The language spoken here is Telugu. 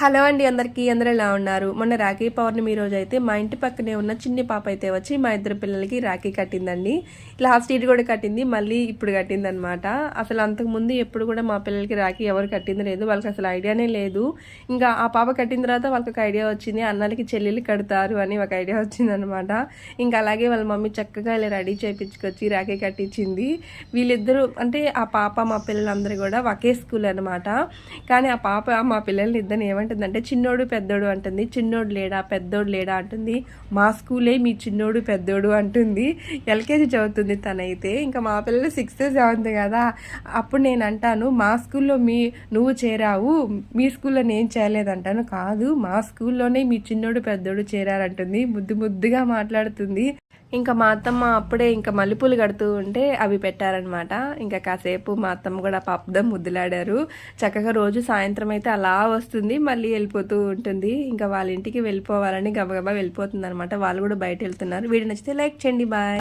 హలో అండి అందరికీ అందరూ ఎలా ఉన్నారు? మొన్న రాఖీ పౌర్ణమి రోజు అయితే మా ఇంటి పక్కనే ఉన్న చిన్ని పాప అయితే వచ్చి మా ఇద్దరు పిల్లలకి రాఖీ కట్టిందండి. లాస్ట్ ఇయర్ కూడా కట్టింది మళ్ళీ ఇప్పుడు కట్టింది అనమాట అసలు అంతకుముందు ఎప్పుడు కూడా మా పిల్లలకి రాఖీ ఎవరు కట్టింది లేదు వాళ్ళకి అసలు ఐడియానే లేదు. ఇంకా ఆ పాప కట్టిన తర్వాత వాళ్ళకి ఒక ఐడియా వచ్చింది అన్నలకి చెల్లెలు కడతారు అని ఒక ఐడియా వచ్చింది అనమాట ఇంకా అలాగే వాళ్ళ మమ్మీ చక్కగా ఇలా రెడీ చేయించుకొచ్చి రాఖీ కట్టించింది. వీళ్ళిద్దరూ అంటే ఆ పాప మా పిల్లలందరూ కూడా ఒకే స్కూల్ అనమాట కానీ ఆ పాప మా పిల్లల్ని ఇద్దరిని ఏమంటుందంటే చిన్నోడు పెద్దోడు అంటుంది. చిన్నోడు లేడా? పెద్దోడు లేడా? అంటుంది. మా స్కూలే మీ చిన్నోడు పెద్దోడు అంటుంది. ఎల్కేజీ చదువుతుంది తనైతే. ఇంకా మా పిల్లలు సిక్స్త్ సెవెంత్ కదా అప్పుడు నేను అంటాను మా స్కూల్లో మీ నువ్వు చేరావు మీ స్కూల్లో నేను చేరలేదంటాను. కాదు మా స్కూల్లోనే మీ చిన్నోడు పెద్దోడు చేరారంటుంది. ముద్దు ముద్దుగా మాట్లాడుతుంది. ఇంకా మా అత్తమ్మ అప్పుడే ఇంకా మల్లెపూలు కడుతూ ఉంటే అవి పెట్టారనమాట. ఇంకా కాసేపు మా అత్తమ్మ కూడా పాపదం ముద్దులాడారు. చక్కగా రోజు సాయంత్రం అయితే అలా వస్తుంది మళ్ళీ వెళ్ళిపోతూ ఉంటుంది. ఇంకా వాళ్ళ ఇంటికి వెళ్ళిపోవాలని గబగబా వెళ్ళిపోతుంది అనమాట వాళ్ళు కూడా బయట వెళ్తున్నారు. వీడియో నచ్చితే లైక్ చేయండి. బాయ్.